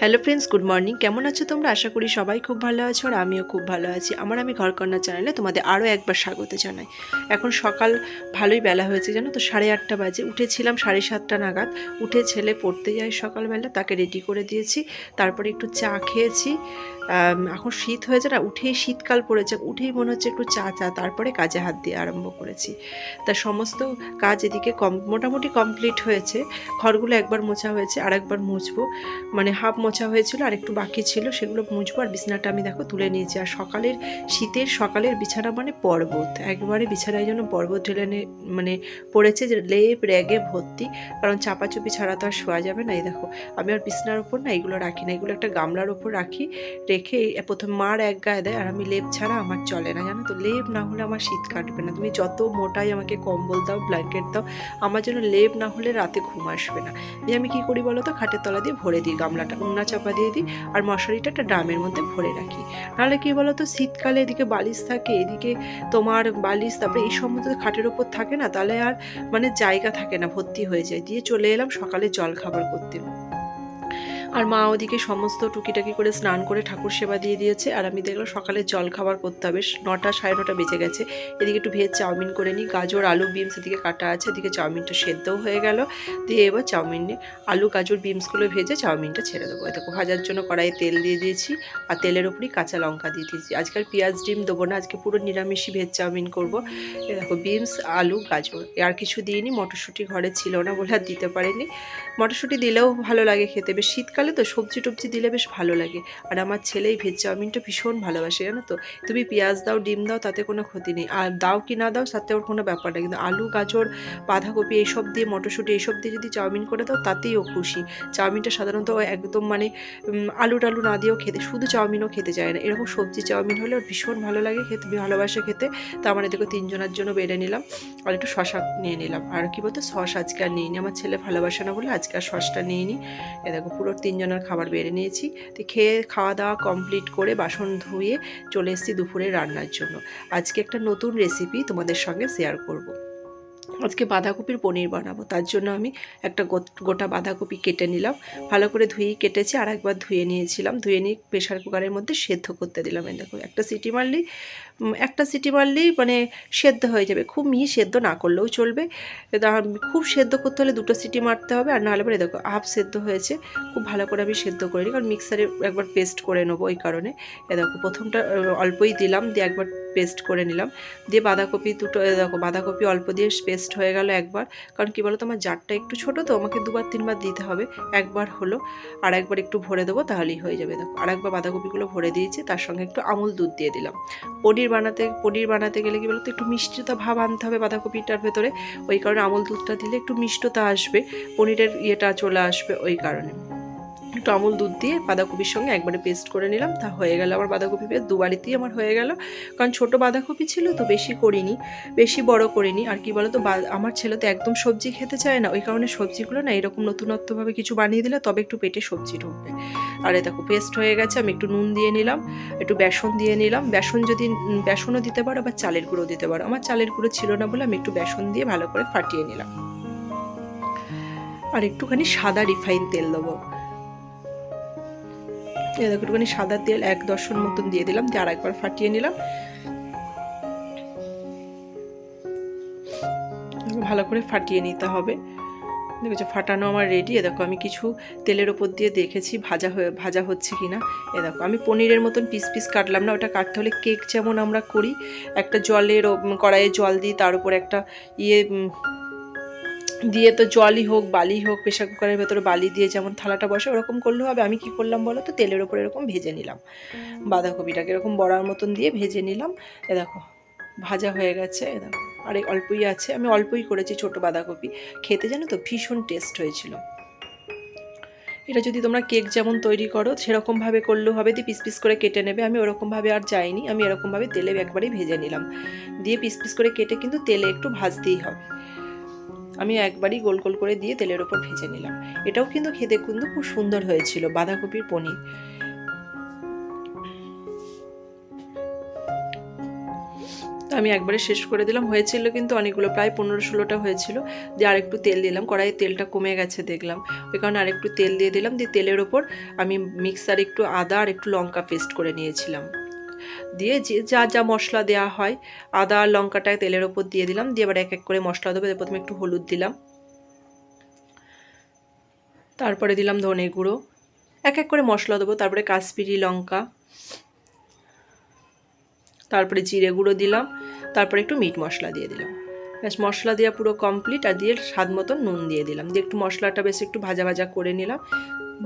Hello friends good morning কেমন আছো তোমরা? আশা করি সবাই খুব ভালো আছো আর আমিও খুব ভালো আছি। আমার আমি ঘরকন্যা চ্যানেলে তোমাদের আরও একবার স্বাগত জানাই। এখন সকাল ভালোই বেলা হয়েছে, জানো তো? সাড়ে আটটা বাজে। উঠেছিলাম সাড়ে সাতটা নাগাদ। উঠে ছেলে পড়তে যায় সকালবেলা, তাকে রেডি করে দিয়েছি। তারপরে একটু চা খেয়েছি। এখন শীত হয়েছে না, উঠেই শীতকাল পড়েছে। উঠেই মনে হচ্ছে একটু চা চা। তারপরে কাজে হাত দিয়ে আরম্ভ করেছি। তা সমস্ত কাজ এদিকে কম, মোটামুটি কমপ্লিট হয়েছে। ঘরগুলো একবার মোছা হয়েছে আর একবার মুছবো। মানে হাফ মোছা হয়েছিল আর একটু বাকি ছিল, সেগুলো মুছবো আর বিছানাটা আমি দেখো তুলে নিয়েছি। আর সকালের শীতের সকালের বিছানা মানে পর্বত। একবারে বিছানায় যেন পর্বত ঢেলে মানে পড়েছে যে লেপ র্যাগে ভর্তি। কারণ চাপাচুপি ছাড়া তো আর শোয়া যাবে না, এই দেখো। আমি আর বিছানার ওপর না এগুলো রাখি না, এগুলো একটা গামলার ওপর রাখি, রেখে প্রথম মার এক গায়ে দেয়। আর আমি লেপ ছাড়া আমার চলে না, জানো তো? লেপ না হলে আমার শীত কাটবে না। তুমি যত মোটাই আমাকে কম্বল দাও, ব্ল্যাঙ্কেট দাও, আমার জন্য লেপ না হলে রাতে ঘুম আসবে না। দিয়ে আমি কি করি বলো তো? খাটের তলা দিয়ে ভরে দিই গামলাটা। উন্না চাপা দিয়ে দিই আর মশারিটা একটা ড্রামের মধ্যে ভরে রাখি। নাহলে কী বলো তো শীতকালে এদিকে বালিশ থাকে, এদিকে তোমার বালিশ, তারপরে এই সমস্ত খাটের ওপর থাকে না, তাহলে আর মানে জায়গা থাকে না, ভর্তি হয়ে যায়। দিয়ে চলে এলাম সকালে জল খাবার করতে। আর মা ওদিকে সমস্ত টুকিটাকি করে স্নান করে ঠাকুর সেবা দিয়ে দিয়েছে। আর আমি দেখলাম সকালে জল খাবার করতে হবে। নটা সাড়ে নটা বেজে গেছে। এদিকে একটু ভেজ চাউমিন করে নিই। গাজর, আলু, বিনস এদিকে কাটা আছে। এদিকে চাউমিনটা সেদ্ধও হয়ে গেল। দিয়ে এবার চাউমিনে আলু, গাজর, বিনসগুলো ভেজে চাউমিনটা ছেড়ে দেবো। দেখো, ভাজার জন্য কড়াইয়ে তেল দিয়ে দিয়েছি। আর তেলের উপরই কাঁচা লঙ্কা দিয়ে দিয়েছি। আজকাল পেঁয়াজ, ডিম দেবো না। আজকে পুরো নিরামিষই ভেজ চাউমিন করব। দেখো, বিনস, আলু, গাজর। আর কিছু দিইনি। মটরশুঁটি ঘরে ছিল না বলে আর দিতে পারিনি। মটরশুঁটি দিলেও ভালো লাগে খেতে। বেশ শীতকালে তো, সবজি টবজি দিলে বেশ ভালো লাগে। আর আমার ছেলে এই ভেজ চাউমিনটা ভীষণ ভালোবাসে, জানো তো? তুমি পেঁয়াজ দাও, ডিম দাও, তাতে কোনো ক্ষতি নেই। আর দাও কি না দাও, তাতে ওর কোনো ব্যাপার নেই। কিন্তু আলু, গাজর, বাঁধাকপি এইসব দিয়ে, মটরশুঁটি এইসব দিয়ে যদি চাউমিন করে দাও, তাতেই ও খুশি। চাউমিনটা সাধারণত একদম মানে আলু টালু না দিয়েও খেতে, শুধু চাউমিনও খেতে চায় না। এরকম সবজি চাউমিন হলে ওর ভীষণ ভালো লাগে খেতে, ভালোবাসে খেতে। তা আমার এদিকে তিনজনের জন্য বেড়ে নিলাম। আর একটু শশা নিয়ে নিলাম। আর কি বলতো সস আজকে আর নিইনি। আমার ছেলে ভালোবাসে না বলে আজকে আর সসটা নিয়ে নিই এ দেখো পুরো তিনজনের খাবার বেড়ে নিয়েছি তো খেয়ে খাওয়া দাওয়া কমপ্লিট করে বাসন ধুয়ে চলে এসেছি দুপুরে রান্নার জন্য আজকে একটা নতুন রেসিপি তোমাদের সঙ্গে শেয়ার করব। আজকে বাঁধাকপির পনির বানাবো। তার জন্য আমি একটা গোট- বাঁধাকপি কেটে নিলাম। ভালো করে ধুয়েই কেটেছি, আর একবার ধুয়ে নিয়েছিলাম। ধুয়ে নিয়ে প্রেশার কুকারের মধ্যে সেদ্ধ করতে দিলাম। দেখো, একটা সিটি মারলেই একটা সিটি মারলেই মানে সেদ্ধ হয়ে যাবে। খুব মিহি সেদ্ধ না করলেও চলবে। খুব সেদ্ধ করতে হলে দুটো সিটি মারতে হবে, আর নাহলে পরে দেখো, হাফ সেদ্ধ হয়েছে। খুব ভালো করে আমি সেদ্ধ করে নিই, কারণ মিক্সারে একবার পেস্ট করে নেব ওই কারণে। এ দেখো, প্রথমটা অল্পই দিলাম, দিয়ে একবার পেস্ট করে নিলাম। দিয়ে বাঁধাকপি দুটো দেখো, বাঁধাকপি অল্প দিয়ে হয়ে গেল একবার। কারণ কি বলো তো আমার জারটা একটু ছোট তো, আমাকে দুবার, তিনবার দিতে হবে। একবার হলো, আর একবার একটু ভরে দেবো, তাহলেই হয়ে যাবে। দেখো আর একবার বাঁধাকপিগুলো ভরে দিয়েছি, তার সঙ্গে একটু আমুল দুধ দিয়ে দিলাম। পনির বানাতে পনির বানাতে গেলে কি বলতো, একটু মিষ্টিতা ভাব আনতে হবে বাঁধাকপিটার ভেতরে। ওই কারণে আমুল দুধটা দিলে একটু মিষ্টতা আসবে, পনিরের ইয়েটা চলে আসবে ওই কারণে। একটু আমুল দুধ দিয়ে বাঁধাকপির সঙ্গে একবারে পেস্ট করে নিলাম। তা হয়ে গেল আমার বাঁধাকপি পেস্ট দুবারিতেই আমার হয়ে গেল। কারণ ছোট বাঁধাকপি ছিল তো বেশি করিনি, বেশি বড় করিনি। আর কি বলতো, বা- আমার ছেলে তো একদম সবজি খেতে চায় না, ওই কারণে সবজিগুলো না এরকম নতুনত্বভাবে কিছু বানিয়ে দিলে তবে একটু পেটে সবজি ঢুকবে। আর এ দেখো পেস্ট হয়ে গেছে, আমি একটু নুন দিয়ে নিলাম, একটু বেসন দিয়ে নিলাম। বেসন যদি বেসনও দিতে পারো বা চালের গুঁড়ো দিতে পারো। আমার চালের গুঁড়ো ছিল না বলে আমি একটু বেসন দিয়ে ভালো করে ফাটিয়ে নিলাম। আর একটুখানি সাদা রিফাইন তেল দেবো। দেখো একটুখানি সাদা তেল এক দর্শন মতন দিয়ে দিলাম দিয়ে আর একবার ফাটিয়ে নিলাম। ভালো করে ফাটিয়ে নিতে হবে। দেখেছ, ফাটানো আমার রেডি এ, দেখো, আমি কিছু তেলের ওপর দিয়ে দেখেছি, ভাজা হয়ে, ভাজা হচ্ছে কি না এ, দেখো, আমি পনিরের মতন পিস পিস কাটলাম না, ওটা কাটতে হলে কেক যেমন আমরা করি, একটা জলের কড়াইয়ে জল দিই, তার উপর একটা ইয়ে দিয়ে তো জলই হোক বালি হোক প্রেশার কুকারের ভেতরে বালি দিয়ে যেমন থালাটা বসে ওরকম করলেও হবে। আমি কি করলাম বলো তো? তেলের ওপর এরকম ভেজে নিলাম। বাঁধাকপিটাকে এরকম বড়ার মতন দিয়ে ভেজে নিলাম। এ দেখো, ভাজা হয়ে গেছে। এ দেখো, আর অল্পই আছে। আমি অল্পই করেছি ছোট বাঁধাকপি। খেতে জানো তো ভীষণ টেস্ট হয়েছিল। এটা যদি তোমরা কেক যেমন তৈরি করো, সেরকমভাবে করলেও হবে। দিয়ে পিস পিস করে কেটে নেবে। আমি ওরকমভাবে আর যাইনি। আমি এরকমভাবে তেলে একবারেই ভেজে নিলাম। দিয়ে পিস পিস করে কেটে কিন্তু তেলে একটু ভাজতেই হবে। আমি একবারই গোল গোল করে দিয়ে তেলের ওপর ভেজে নিলাম। এটাও কিন্তু খেতে কিন্তু খুব সুন্দর হয়েছিল, বাঁধাকপির পনির। আমি একবারে শেষ করে দিলাম। হয়েছিল কিন্তু অনেকগুলো, প্রায় পনেরো ষোলোটা হয়েছিল। দিয়ে আরেকটু তেল দিলাম, কড়াইয়ে তেলটা কমে গেছে দেখলাম। ওই কারণে আরেকটু তেল দিয়ে দিলাম। দিয়ে তেলের ওপর আমি মিক্সার একটু আদা আর একটু লঙ্কা পেস্ট করে নিয়েছিলাম। দিয়ে যে যা যা মশলা দেওয়া হয়, আদা আর লঙ্কাটা তেলের ওপর দিয়ে দিলাম, দিয়ে এবার এক এক করে মশলা দেবো প্রথমে একটু হলুদ দিলাম। তারপরে দিলাম ধনে গুঁড়ো। এক এক করে মশলা দেবো, তারপরে কাশ্মীরি লঙ্কা। তারপরে জিরে গুঁড়ো দিলাম, তারপরে একটু মিট মশলা দিয়ে দিলাম। ব্যাস, মশলা দেওয়া পুরো কমপ্লিট আর দিয়ে স্বাদ মতো নুন দিয়ে দিলাম। দিয়ে একটু মশলাটা বেশ একটু ভাজা ভাজা করে নিলাম।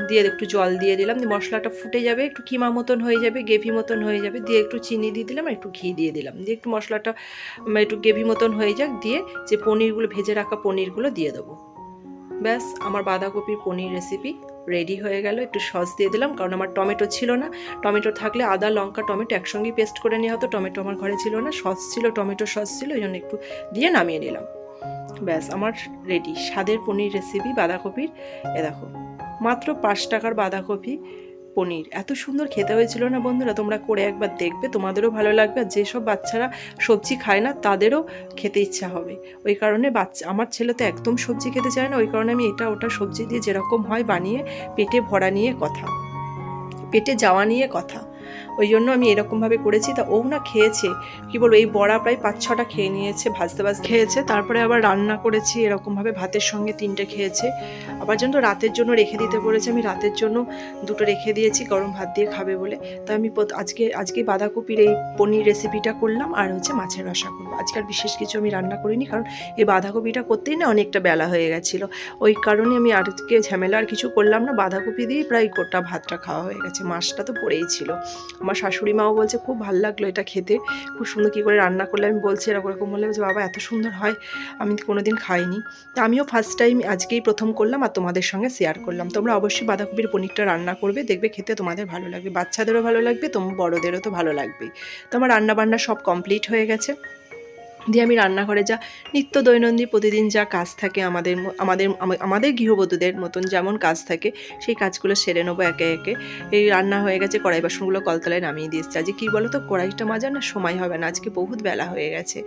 দিয়ে একটু জল দিয়ে দিলাম মশলাটা ফুটে যাবে, একটু কিমা মতন হয়ে যাবে গেভি মতন হয়ে যাবে, দিয়ে একটু চিনি দিয়ে দিলাম একটু ঘি দিয়ে দিলাম। দিয়ে একটু মশলাটা একটু গেভি মতন হয়ে যাক, দিয়ে যে পনিরগুলো, ভেজে রাখা পনিরগুলো দিয়ে দেবো। ব্যাস, আমার বাঁধাকপির পনির রেসিপি রেডি হয়ে গেল। একটু সস দিয়ে দিলাম, কারণ আমার টমেটো ছিল না। টমেটো থাকলে আদা, লঙ্কা, টমেটো একসঙ্গেই পেস্ট করে নেওয়া হতো। টমেটো আমার ঘরে ছিল না, সস ছিল, টমেটো সস ছিল, ওই জন্য একটু দিয়ে নামিয়ে নিলাম। ব্যাস, আমার রেডি স্বাদের পনির রেসিপি বাঁধাকপির, এ দেখো। মাত্র পাঁচ টাকার বাঁধাকপি পনির। এত সুন্দর খেতে হয়েছিল না বন্ধুরা? তোমরা করে একবার দেখবে, তোমাদেরও ভালো লাগবে। আর যেসব বাচ্চারা সবজি খায় না, তাদেরও খেতে ইচ্ছা হবে। ওই কারণে বাচ্চা, আমার ছেলে তো একদম সবজি খেতে চায় না, ওই কারণে আমি এটা ওটা সবজি দিয়ে যেরকম হয় বানিয়ে, পেটে ভরা নিয়ে কথা। পেটে যাওয়া নিয়ে কথা। ওই জন্য আমি এরকমভাবে করেছি তা ও না খেয়েছে। কি বলব এই বড়া প্রায় পাঁচ ছটা খেয়ে নিয়েছে ভাজতে ভাজতে। খেয়েছে তারপরে আবার রান্না করেছি এরকমভাবে ভাতের সঙ্গে তিনটে খেয়েছে। আবার যেন রাতের জন্য রেখে দিতে বলেছে আমি রাতের জন্য দুটো রেখে দিয়েছি গরম ভাত দিয়ে খাবে বলে। তাই আমি আজকে আজকে বাঁধাকপির এই পনির রেসিপিটা করলাম আর হচ্ছে মাছের রসা করব। আজকাল বিশেষ কিছু আমি রান্না করিনি কারণ এই বাঁধাকপিটা করতেই না অনেকটা বেলা হয়ে গেছিল। ওই কারণে আমি আজকে ঝামেলা আর কিছু করলাম না বাঁধাকপি দিয়েই প্রায় গোটা ভাতটা খাওয়া হয়ে গেছে মাছটা তো পড়েই ছিল। আমার শাশুড়ি মাও বলছে, খুব ভালো লাগল এটা খেতে। খুব সুন্দর কী করে রান্না করলে? আমি বলছি, এরকম এরকম বললাম যে বাবা এত সুন্দর হয়, আমি কোনো দিন খাইনি। তা আমিও ফার্স্ট টাইম আজকেই প্রথম করলাম আর তোমাদের সঙ্গে শেয়ার করলাম। তোমরা অবশ্যই বাঁধাকপির পনিরটা রান্না করবে, দেখবে খেতে তোমাদের ভালো লাগবে। বাচ্চাদেরও ভালো লাগবে তোমার বড়োদেরও তো ভালো লাগবেই। তো আমার রান্না বান্না সব কমপ্লিট হয়ে গেছে। দিয়ে আমি রান্নাঘরে যা নিত্য দৈনন্দিন প্রতিদিন যা কাজ থাকে আমাদের আমাদের আমাদের গৃহবধূদের মতন যেমন কাজ থাকে, সেই কাজগুলো সেরে নেব একে একে। এই রান্না হয়ে গেছে, কড়াই বাসনগুলো কলতলায় নামিয়ে দিয়েছে। আজকে কী বলো তো কড়াইটা মাজার না সময় হবে না, আজকে বহুত বেলা হয়ে গেছে।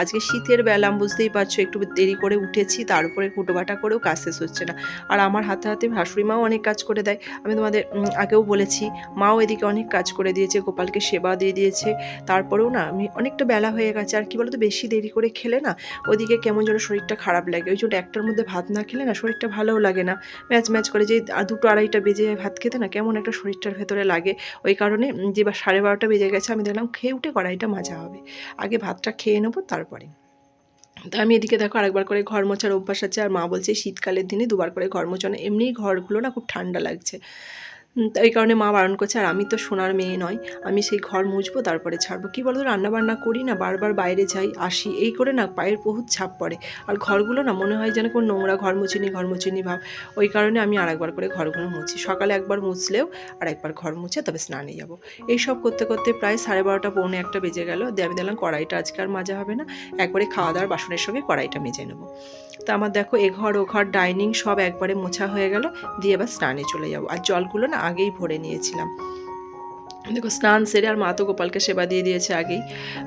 আজকে শীতের বেলা, বুঝতেই পারছ, একটু দেরি করে উঠেছি, তার উপরে কুটোবাটা করেও কাজ শেষ হচ্ছে না। আর আমার হাতে হাতে মাও অনেক কাজ করে দেয়। আমি তোমাদের আগেও বলেছি, মাও এদিকে অনেক কাজ করে দিয়েছে, গোপালকে সেবা দিয়ে দিয়েছে। তারপরেও না, আমি অনেকটা বেলা হয়ে গেছে, আর কি তো বেশি দেরি করে খেলে না, ওদিকে কেমন যেন শরীরটা খারাপ লাগে। ওই জন্য একটার মধ্যে ভাত না খেলে না শরীরটা ভালোও লাগে না। ম্যাচ ম্যাচ করে যে দুটো আড়াইটা বেজে যায় ভাত খেতে না কেমন একটা শরীরটার ভেতরে লাগে। ওই কারণে যে বা সাড়ে বারোটা বেজে গেছে, আমি দেখলাম খেয়ে উঠে কড়াইটা মাজা হবে। আগে ভাতটা খেয়ে নেব তারপরে। তো আমি এদিকে দেখো আরেকবার করে ঘর মোছার অভ্যাস আছে, আর মা বলছে শীতকালের দিনে দুবার করে ঘর মোছানো। এমনিই ঘরগুলো না খুব ঠান্ডা লাগছে। এই কারণে মা বারণ করছে, আর আমি তো সোনার মেয়ে নয়, আমি সেই ঘর মুছবো, তারপরে ছাড়বো। কী বলতো রান্না বান্না করি না, বারবার বাইরে যাই, আসি, এই করে না পায়ের বহুত ছাপ পড়ে। আর ঘরগুলো না মনে হয় যেন কোনো নোংরা ঘর মুছিনি ঘর মুছিনি ভাব। ওই কারণে আমি আর একবার করে ঘরগুলো মুছি। সকালে একবার মুছলেও আর একবার ঘর মুছে তবে স্নানে যাব। এইসব করতে করতে প্রায় সাড়ে বারোটা, পৌনে একটা বেজে গেল। দিয়ে আমি দেখলাম কড়াইটা আজকে আর মাজা হবে না। একবারে খাওয়া দাওয়ার বাসনের সঙ্গে কড়াইটা মেজে নেব। তা আমার দেখো, এ ঘর, ও ঘর, ডাইনিং সব একবারে মোছা হয়ে গেল। দিয়ে এবার স্নানে চলে যাব। আর জলগুলো না আগেই ভরে নিয়েছিলাম। দেখো স্নান সেরে আর মা তো গোপালকে সেবা দিয়ে দিয়েছে আগেই।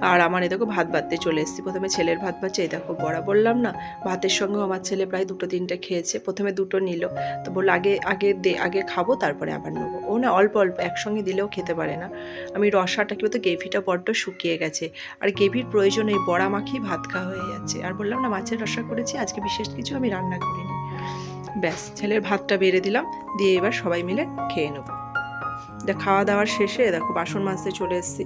আর আমার এ দেখো ভাত বাড়তে চলে এসেছি। প্রথমে ছেলের ভাত বাড়ছে, এই দেখো বড়া বললাম না, ভাতের সঙ্গেও আমার ছেলে প্রায় দুটো তিনটে খেয়েছে। প্রথমে দুটো নিল, তো বলল আগে আগে দে, আগে খাব, তারপরে আবার নেব। ও না অল্প অল্প, একসঙ্গে দিলেও খেতে পারে না। আমি রসাটা কি বলতো গেভিটা বড্ড শুকিয়ে গেছে। আর গেভির প্রয়োজন এই বড়া মাখিয়ে ভাত খাওয়া হয়ে যাচ্ছে। আর বললাম না, মাছের রসা করেছি, আজকে বিশেষ কিছু আমি রান্না করিনি। ব্যাস, ছেলের ভাতটা বেড়ে দিলাম, দিয়ে এবার সবাই মিলে খেয়ে নেব। দেখ খাওয়া দাওয়ার শেষে দেখো বাসন মাজতে চলে এসেছি।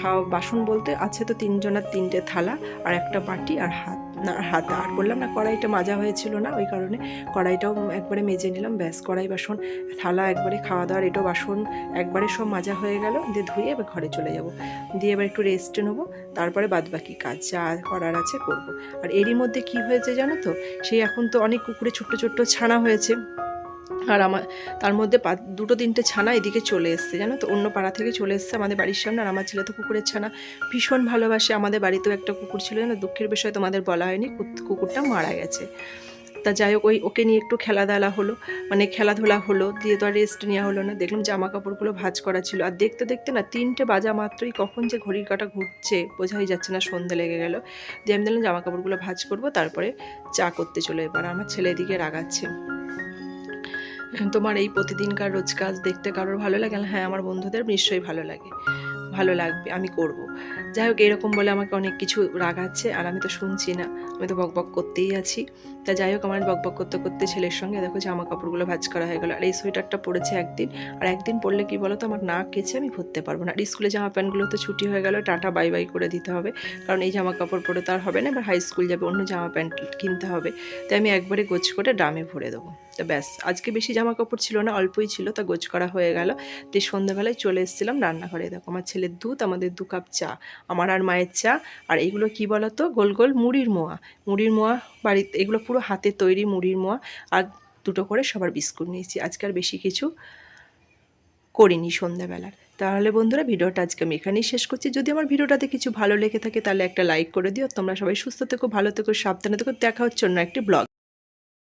খাওয়া বাসন বলতে আছে তো তিনজনের তিনটে থালা আর একটা বাটি আর হাত। হাতা আর বললাম না, কড়াইটা মাজা হয়েছিল না, ওই কারণে কড়াইটাও একবারে মেজে নিলাম। ব্যাস, কড়াই, বাসন, থালা, একবারে খাওয়া দাওয়ার, এটাও বাসন একবারে সব মাজা হয়ে গেল, দিয়ে ধুয়ে এবার ঘরে চলে যাব। দিয়ে এবার একটু রেস্ট নেব, তারপরে বাদবাকি কাজ, যা করার আছে করব। আর এরই মধ্যে কি হয়েছে জানো তো, সেই এখন তো অনেক কুকুরে ছোট্ট ছোট্ট ছানা হয়েছে। আর আমার তার মধ্যে দুটো তিনটে ছানা এদিকে চলে এসছে, জানো তো? অন্য পাড়া থেকে চলে এসছে আমাদের বাড়ির সামনে, আর আমার ছেলে তো কুকুরের ছানা। ভীষণ ভালোবাসে, আমাদের বাড়িতেও একটা কুকুর ছিল, জানো? দুঃখের বিষয় তোমাদের বলা হয়নি কুকুরটা মারা গেছে। তা যাই হোক, ওই, ওকে নিয়ে একটু খেলাধুলা হলো মানে খেলাধুলা হলো, দিয়ে তো আর রেস্ট নেওয়া হলো না। দেখলাম জামা কাপড়গুলো ভাজ করা ছিল। আর দেখতে দেখতে না, তিনটে বাজা মাত্রই কখন যে ঘড়ির কাটা ঘুরছে, বোঝাই যাচ্ছে না, সন্ধে লেগে গেল। দিয়ে আমি দেখলাম জামা কাপড়গুলো ভাজ করব, তারপরে চা করতে চলে এবার আমার ছেলে এদিকে রাগাচ্ছে। তোমার এই প্রতিদিনকার রোজ কাজ দেখতে কারোর ভালো লাগে? না হ্যাঁ আমার বন্ধুদের নিশ্চয়ই ভালো লাগে। ভালো লাগবে, আমি করব। যাই হোক, এরকম বলে আমাকে অনেক কিছু রাগাচ্ছে, আর আমি তো শুনছি না। আমি তো বকবক করতেই আছি। তা যাই হোক, আমার বকবক করতে করতে ছেলের সঙ্গে দেখো জামা কাপড়গুলো ভাজ করা হয়ে গেলো। আর এই সোয়েটারটা পরেছে একদিন। আর একদিন পরলে কি বলো তো আমার নাক কেছে আমি ভরতে পারব না। আর স্কুলে জামা প্যান্টগুলো তো ছুটি হয়ে গেলো, টাটা, বাই বাই করে দিতে হবে। কারণ এই জামা কাপড় পরে তো আর হবে না, এবার হাই স্কুল যাবে, অন্য জামা প্যান্ট কিনতে হবে। তাই আমি একবারে গোছ করে ড্রামে ভরে দেবো। তা ব্যাস, আজকে বেশি জামা কাপড় ছিল না, অল্পই ছিল, তা গোছ করা হয়ে গেল। দিয়ে সন্ধ্যাবেলায় চলে এসেছিলাম রান্নাঘরে। দেখো, আমার ছেলের দুধ, আমাদের দু কাপ চা, আমার আর মায়ের চা, আর এইগুলো কি বলো তো গোল গোল মুড়ির মোয়া। মুড়ির মোয়া বাড়িতে, এগুলো পুরো হাতে তৈরি মুড়ির মোয়া, আর দুটো করে সবার বিস্কুট নিয়েছি। আজকে আর বেশি কিছু করিনি সন্ধ্যাবেলার। তাহলে বন্ধুরা, ভিডিওটা আজকে আমি এখানেই শেষ করছি। যদি আমার ভিডিওটাতে কিছু ভালো লেগে থাকে, তাহলে একটা লাইক করে দিও। তোমরা সবাই সুস্থ থেকো, ভালো থেকো, সাবধানে থেকো। দেখা হচ্ছে অন্য একটি ব্লগ।